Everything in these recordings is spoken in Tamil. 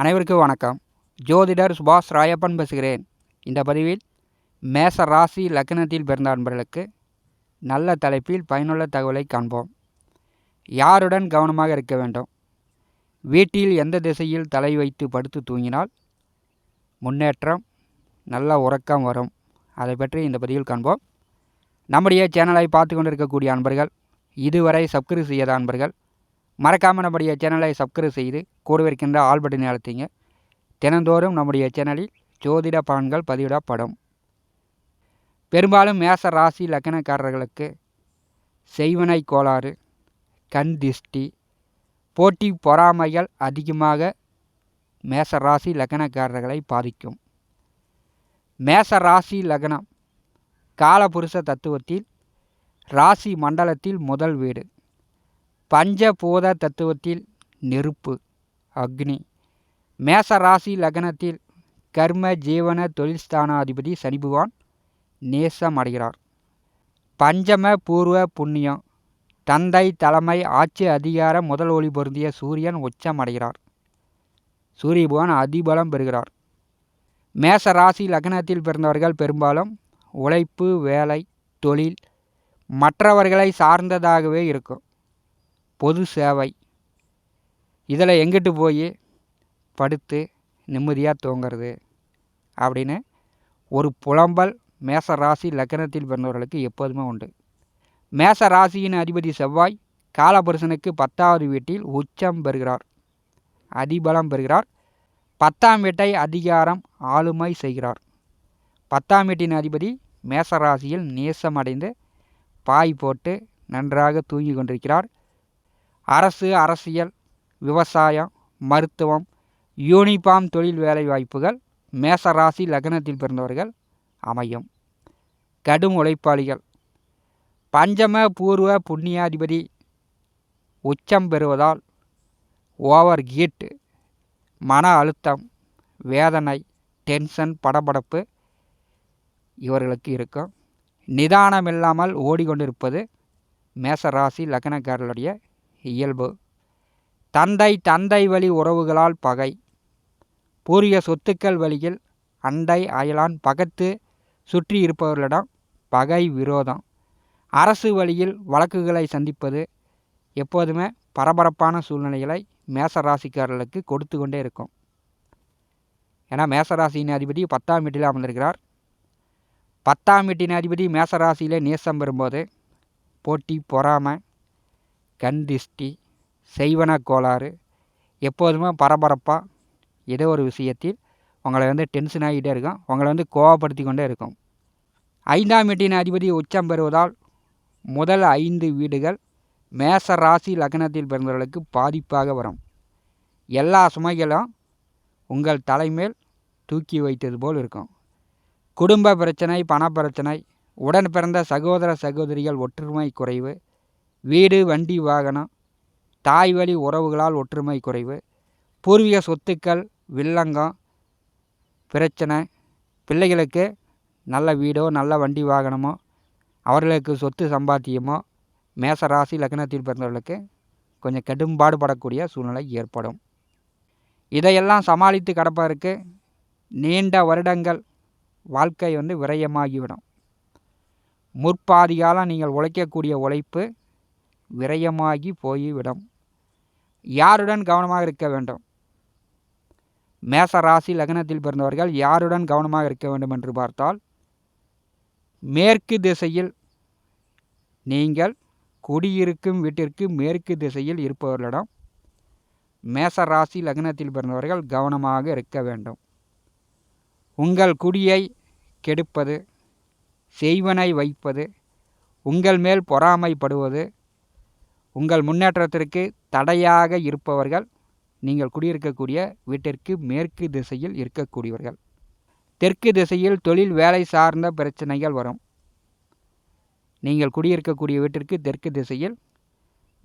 அனைவருக்கும் வணக்கம். ஜோதிடர் சுபாஷ் ராயப்பன் பேசுகிறேன். இந்த பதிவில் மேச ராசி லக்னத்தில் பிறந்த அன்பர்களுக்கு நல்ல தலைப்பில் பயனுள்ள தகவலை காண்போம். யாருடன் கவனமாக இருக்க வேண்டும்? வீட்டில் எந்த திசையில் தலை வைத்து படுத்து தூங்கினால் முன்னேற்றம் நல்ல உறக்கம் வரும். அதை பற்றி இந்த பதிவில் காண்போம். நம்முடைய சேனலை பார்த்து கொண்டிருக்கக்கூடிய அன்பர்கள் இதுவரை சப்ஸ்கிரைப் செய்யாத அன்பர்கள் மறக்காமல் நம்முடைய சேனலை சப்ஸ்கிரைப் செய்து கூடவே இருக்கின்ற ஆல் பட்டினை அழுத்திங்க. தினந்தோறும் நம்முடைய சேனலில் ஜோதிட பலன்கள் பதிவிடப்படும். பெரும்பாலும் மேச ராசி லக்கணக்காரர்களுக்கு செய்வனை கோளாறு கண் திஷ்டி போட்டி பொறாமைகள் அதிகமாக மேச ராசி லக்கணக்காரர்களை பாதிக்கும். மேச ராசி லக்னம் காலபுருஷ தத்துவத்தில் ராசி மண்டலத்தில் முதல் வீடு. பஞ்சபூத தத்துவத்தில் நெருப்பு அக்னி. மேச ராசி லக்னத்தில் கர்ம ஜீவன தொழில்ஸ்தானாதிபதி சனி பகவான் நேசம் அடைகிறார். பஞ்சம பூர்வ புண்ணியம். தந்தை தலைமை ஆட்சி அதிகார முதல் ஒளி பொருந்திய சூரியன் உச்சம் அடைகிறார். சூரிய பகவான் அதிபலம் பெறுகிறார். மேச ராசி லக்னத்தில் பிறந்தவர்கள் பெரும்பாலும் உழைப்பு வேலை தொழில் மற்றவர்களை சார்ந்ததாகவே இருக்கும். பொது சேவை. இதில் எங்கிட்டு போய் படுத்து நிம்மதியாக தூங்கிறது? அப்படின்னு ஒரு புலம்பல் மேச ராசி லக்கணத்தில் பிறந்தவர்களுக்கு எப்போதுமே உண்டு. மேச ராசியின் அதிபதி செவ்வாய் காலபுருஷனுக்கு பத்தாவது வீட்டில் உச்சம் பெறுகிறார். அதிபலம் பெறுகிறார். பத்தாம் வீட்டை அதிகாரம் ஆளுமை செய்கிறார். பத்தாம் வீட்டின் அதிபதி மேசராசியில் நேசமடைந்து பாய் போட்டு நன்றாக தூங்கி கொண்டிருக்கிறார். அரசு அரசியல் விவசாயம் மருத்துவம் யூனிஃபார்ம் தொழில் வேலை வாய்ப்புகள் மேசராசி லக்னத்தில் பிறந்தவர்கள் அமையும். கடும் உழைப்பாளிகள். பஞ்சம பூர்வ புண்ணியாதிபதி உச்சம் பெறுவதால் ஓவர் கீட்டு மன அழுத்தம் வேதனை டென்ஷன் படபடப்பு இவர்களுக்கு இருக்கும். நிதானமில்லாமல் ஓடிக்கொண்டிருப்பது மேசராசி லக்னக்காரர்களுடைய இயல்பு. தந்தை தந்தை வழி உறவுகளால் பகை. பூரிய சொத்துக்கள் வழியில் அண்டை அயலான் பகத்து சுற்றி இருப்பவர்களிடம் பகை விரோதம். அரசு வழியில் வழக்குகளை சந்திப்பது எப்போதுமே பரபரப்பான சூழ்நிலைகளை மேசராசிக்காரர்களுக்கு கொடுத்து கொண்டே இருக்கும். ஏன்னா மேசராசியின் அதிபதி பத்தாம் வீட்டில் அமர்ந்திருக்கிறார். பத்தாம் வீட்டின் அதிபதி மேசராசியில் நேசம் பெறும்போது போட்டி பொறாமை கண் திஷ்டி செய்வன கோளாறு எப்போதுமே பரபரப்பாக ஏதோ ஒரு விஷயத்தில் உங்களை வந்து டென்ஷன் ஆகிட்டே இருக்கும். உங்களை வந்து கோவப்படுத்தி கொண்டே இருக்கும். ஐந்தாம் வீட்டின் அதிபதி உச்சம் பெறுவதால் முதல் ஐந்து வீடுகள் மேச ராசி லக்னத்தில் பிறந்தவர்களுக்கு பாதிப்பாக வரும். எல்லா சுமைகளும் உங்கள் தலைமேல் தூக்கி வைத்தது போல் இருக்கும். குடும்ப பிரச்சனை பணப்பிரச்சனை உடன் பிறந்த சகோதர சகோதரிகள் ஒற்றுமை குறைவு வீடு வண்டி வாகனம் தாய் வழி உறவுகளால் ஒற்றுமை குறைவு பூர்வீக சொத்துக்கள் வில்லங்கம் பிரச்சனை பிள்ளைகளுக்கு நல்ல வீடோ நல்ல வண்டி வாகனமோ அவர்களுக்கு சொத்து சம்பாத்தியமோ மேச ராசி லக்னத்தில் பிறந்தவர்களுக்கு கொஞ்சம் கடும்பாடுபடக்கூடிய சூழ்நிலை ஏற்படும். இதையெல்லாம் சமாளித்து கடப்பதற்கு நீண்ட வருடங்கள் வாழ்க்கை வந்து விரயமாகிவிடும். முற்பாதி காலம் நீங்கள் உழைக்கக்கூடிய உழைப்பு விரயமாகி போய்விடும். யாருடன் கவனமாக இருக்க வேண்டும்? மேச ராசி லக்னத்தில் பிறந்தவர்கள் யாருடன் கவனமாக இருக்க வேண்டும் என்று பார்த்தால் மேற்கு திசையில் நீங்கள் குடியிருக்கும் வீட்டிற்கு மேற்கு திசையில் இருப்பவர்களிடம் மேச ராசி லக்னத்தில் பிறந்தவர்கள் கவனமாக இருக்க வேண்டும். உங்கள் குடியை கெடுப்பது செய்வனை வைப்பது உங்கள் மேல் பொறாமைப்படுவது உங்கள் முன்னேற்றத்திற்கு தடையாக இருப்பவர்கள் நீங்கள் குடியிருக்கக்கூடிய வீட்டிற்கு மேற்கு திசையில் இருக்கக்கூடியவர்கள். தெற்கு திசையில் தொழில் வேலை சார்ந்த பிரச்சனைகள் வரும். நீங்கள் குடியிருக்கக்கூடிய வீட்டிற்கு தெற்கு திசையில்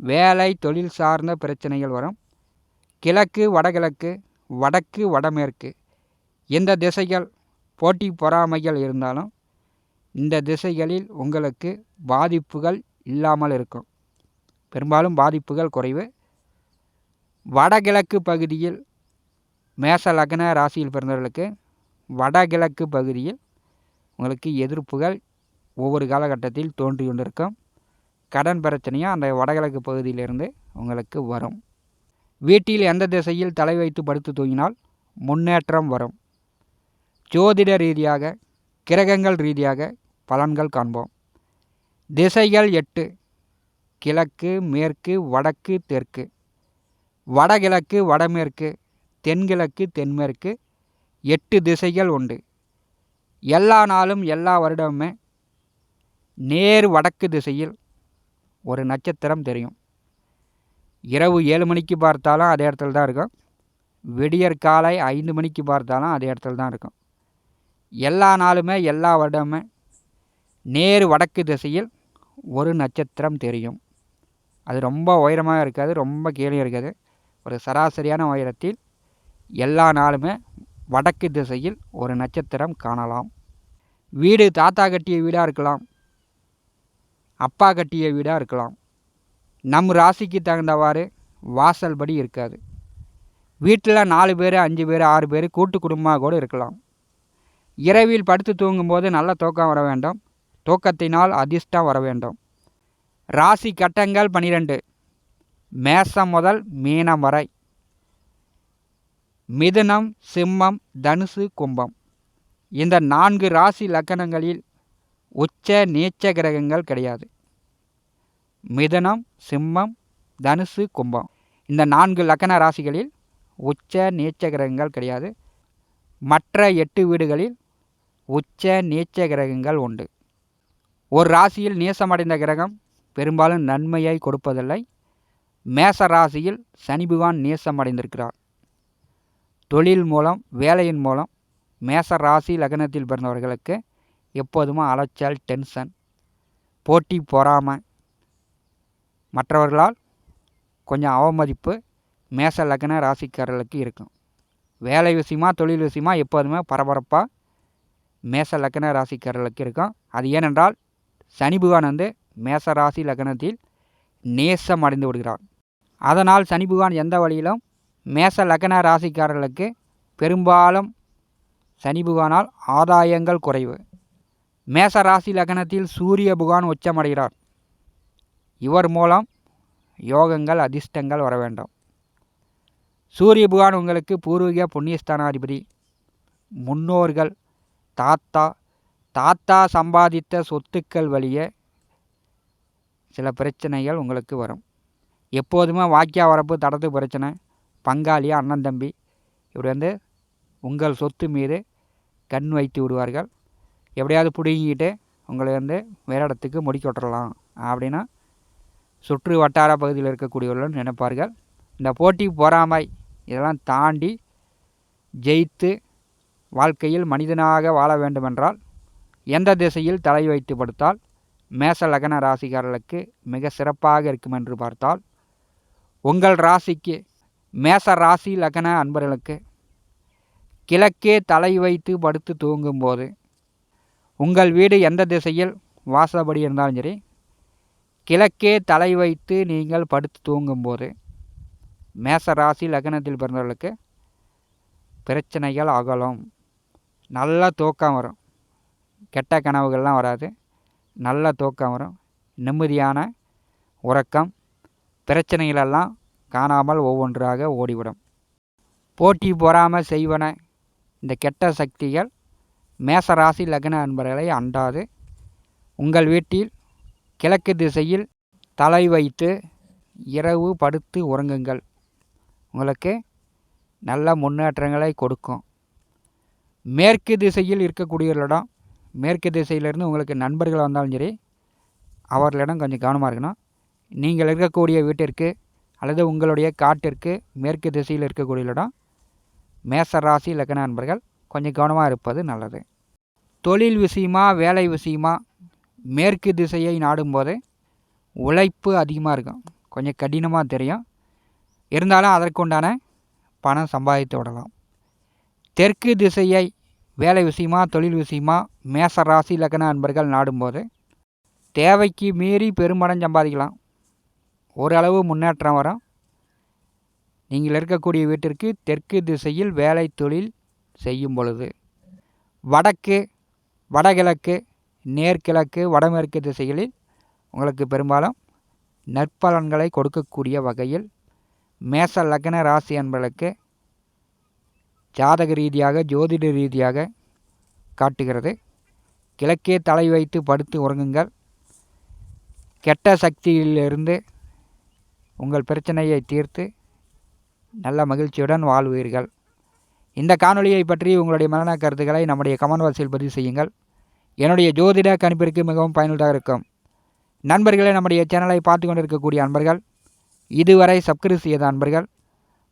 வேலை தொழில் சார்ந்த பிரச்சனைகள் வரும். கிழக்கு வடகிழக்கு வடக்கு வடமேற்கு எந்த திசைகள் போட்டி பொறாமைகள் இருந்தாலும் இந்த திசைகளில் உங்களுக்கு பாதிப்புகள் இல்லாமல் இருக்கும். பெரும்பாலும் பாதிப்புகள் குறைவு. வடகிழக்கு பகுதியில் மேச லக்ன ராசியில் பிறந்தவர்களுக்கு வடகிழக்கு பகுதியில் உங்களுக்கு எதிர்ப்புகள் ஒவ்வொரு காலகட்டத்தில் தோன்றி கொண்டிருக்கும். கடன் பிரச்சனையும் அந்த வடகிழக்கு பகுதியிலிருந்து உங்களுக்கு வரும். வீட்டில் எந்த திசையில் தலை வைத்து படுத்து தூங்கினால் முன்னேற்றம் வரும். ஜோதிட ரீதியாக கிரகங்கள் ரீதியாக பலன்கள் காண்போம். திசைகள் எட்டு கிழக்கு மேற்கு வடக்கு தெற்கு. வடகிழக்கு வடமேற்கு தென்கிழக்கு தென்மேற்கு. எட்டு திசைகள் உண்டு. எல்லா நாளும் எல்லா வருடமுமே நேர் வடக்கு திசையில் ஒரு நட்சத்திரம் தெரியும். இரவு ஏழு மணிக்கு பார்த்தாலும் அதே இடத்துல தான் இருக்கும். விடியற் காலை ஐந்து மணிக்கு பார்த்தாலும் அதே இடத்துல தான் இருக்கும். எல்லா நாளுமே எல்லா வருடமுமே நேர் வடக்கு திசையில் ஒரு நட்சத்திரம் தெரியும். அது ரொம்ப உயரமாக இருக்காது ரொம்ப கீழே இருக்காது. ஒரு சராசரியான உயரத்தில் எல்லா நாளுமே வடக்கு திசையில் ஒரு நட்சத்திரம் காணலாம். வீடு தாத்தா கட்டிய வீடாக இருக்கலாம் அப்பா கட்டிய வீடாக இருக்கலாம். நம் ராசிக்கு தகுந்தவாறு வாசல் படி இருக்காது. வீட்டில் நாலு பேர் அஞ்சு பேர் ஆறு பேர் கூட்டு குடும்பமாக கூட இருக்கலாம். இரவில் படுத்து தூங்கும்போது நல்ல தூக்கம் வர வேண்டும். தூக்கத்தினால் அதிர்ஷ்டம் வர வேண்டும். ராசி கட்டங்கள் பனிரெண்டு. மேசம் முதல் மீனம் வரை. மிதுனம் சிம்மம் தனுசு கும்பம். இந்த நான்கு ராசி லக்கணங்களில் உச்ச நீச்ச கிரகங்கள் கிடையாது. மிதுனம் சிம்மம் தனுசு கும்பம். இந்த நான்கு லக்கண ராசிகளில் உச்ச நீச்ச கிரகங்கள் கிடையாது. மற்ற எட்டு வீடுகளில் உச்ச நீச்ச கிரகங்கள் உண்டு. ஒரு ராசியில் நேசமடைந்த கிரகம் பெரும்பாலும் நன்மையை கொடுப்பதில்லை. மேச ராசியில் சனி பகவான் நேசம் அடைந்திருக்கிறார். தொழில் மூலம் வேலையின் மூலம் மேச ராசி லக்னத்தில் பிறந்தவர்களுக்கு எப்போதுமே அலைச்சல் டென்ஷன் போட்டி பொறாமை மற்றவர்களால் கொஞ்சம் அவமதிப்பு மேச லக்ன ராசிக்காரர்களுக்கு இருக்கும். வேலை விஷயமா தொழில் விஷயமா எப்போதுமே பரபரப்பாக மேச லக்ன ராசிக்காரர்களுக்கு இருக்கும். அது ஏனென்றால் சனி பகவான் வந்து மேச ராசி லக்னத்தில் நேசம் அடைந்து விடுகிறார். அதனால் சனி பகவான் எந்த வழியிலும் மேச லக்ன ராசிக்காரர்களுக்கு பெரும்பாலும் சனி பகவானால் ஆதாயங்கள் குறைவு. மேச ராசி லக்னத்தில் சூரிய புகான் உச்சமடைகிறார். இவர் மூலம் யோகங்கள் அதிர்ஷ்டங்கள் வர வேண்டும். சூரிய புகான் உங்களுக்கு பூர்வீக புண்ணியஸ்தானாதிபதி. முன்னோர்கள் தாத்தா தாத்தா சம்பாதித்த சொத்துக்கள் வழியே சில பிரச்சனைகள் உங்களுக்கு வரும். எப்போதுமே வாக்கியா வரப்பு தடத்து பிரச்சனை. பங்காளி அண்ணன் தம்பி இப்படி வந்து உங்கள் சொத்து மீது கண் வைத்து விடுவார்கள். எப்படியாவது பிடுங்கிக்கிட்டு உங்களை வந்து வேற இடத்துக்கு முடிக்க விட்டுறலாம் அப்படின்னா சுற்று வட்டார பகுதியில் இருக்கக்கூடியவர்கள் நினைப்பார்கள். இந்த போட்டி பொறாமை இதெல்லாம் தாண்டி ஜெயித்து வாழ்க்கையில் மனிதனாக வாழ வேண்டுமென்றால் எந்த திசையில் தலை வைத்து படுத்தால் மேச லக்ன ராசிக்காரர்களுக்கு மிக சிறப்பாக இருக்கும் என்று பார்த்தால் உங்கள் ராசிக்கு மேச ராசி லக்ன அன்பர்களுக்கு கிழக்கே தலை வைத்து படுத்து தூங்கும்போது உங்கள் வீடு எந்த திசையில் வாசப்படி இருந்தாலும் சரி கிழக்கே தலை வைத்து நீங்கள் படுத்து தூங்கும்போது மேச ராசி லக்னத்தில் பிறந்தவர்களுக்கு பிரச்சனைகள் அகலும். நல்லா தூக்கம் வரும். கெட்ட கனவுகள்லாம் வராது. நல்ல தூக்கம் வரும். நிம்மதியான உறக்கம். பிரச்சனைகளெல்லாம் காணாமல் ஒவ்வொன்றாக ஓடிவிடும். போட்டி பொறாமல் செய்வன இந்த கெட்ட சக்திகள் மேசராசி லக்ன அன்பர்களை அண்டாது. உங்கள் வீட்டில் கிழக்கு திசையில் தலை வைத்து இரவு படுத்து உறங்குங்கள். உங்களுக்கு நல்ல முன்னேற்றங்களை கொடுக்கும். மேற்கு திசையில் இருக்கக்கூடியவர்களிடம் மேற்கு திசையிலேருந்து உங்களுக்கு நண்பர்கள் வந்தாலும் சரி அவர்களிடம் கொஞ்சம் கவனமாக இருக்கணும். நீங்கள் இருக்கக்கூடிய வீட்டிற்கு அல்லது உங்களுடைய காட்டிற்கு மேற்கு திசையில் இருக்கக்கூடிய இடம் மேச ராசி லக்ன நண்பர்கள் கொஞ்சம் கவனமாக இருப்பது நல்லது. தொழில் விஷயமா வேலை விஷயமா மேற்கு திசையை நாடும்போது உழைப்பு அதிகமாக இருக்கும். கொஞ்சம் கடினமாக தெரியும். இருந்தாலும் அதற்குண்டான பணம் சம்பாதித்து விடலாம். தெற்கு திசையை வேலை விஷயமா தொழில் விஷயமா மேச ராசி லக்ன அன்பர்கள் நாடும்போது தேவைக்கு மீறி பெருமடம் சம்பாதிக்கலாம். ஓரளவு முன்னேற்றம் வரும். நீங்கள் இருக்கக்கூடிய வீட்டிற்கு தெற்கு திசையில் வேலை தொழில் செய்யும் பொழுது வடக்கு வடகிழக்கு நேர்கிழக்கு வடமேற்கு திசைகளில் உங்களுக்கு பெரும்பாலும் நற்பலன்களை கொடுக்கக்கூடிய வகையில் மேச லக்ன ராசி அன்பர்களுக்கு ஜாதக ரீதியாக ஜோதிட ரீதியாக காட்டுகிறது. கிழக்கே தலை வைத்து படுத்து உறங்குங்கள். கெட்ட சக்தியிலிருந்து உங்கள் பிரச்சனையை தீர்த்து நல்ல மகிழ்ச்சியுடன் வாழ்வீர்கள். இந்த காணொலியை பற்றி உங்களுடைய மரண கருத்துக்களை நம்முடைய கமெண்ட் பாக்ஸில் பதிவு செய்யுங்கள். என்னுடைய ஜோதிட கணிப்பிற்கு மிகவும் பயனுள்ளதாக இருக்கும். நண்பர்களே நம்முடைய சேனலை பார்த்து கொண்டிருக்கக்கூடிய அன்பர்கள் இதுவரை சப்ஸ்கிரைப் செய்த அன்பர்கள்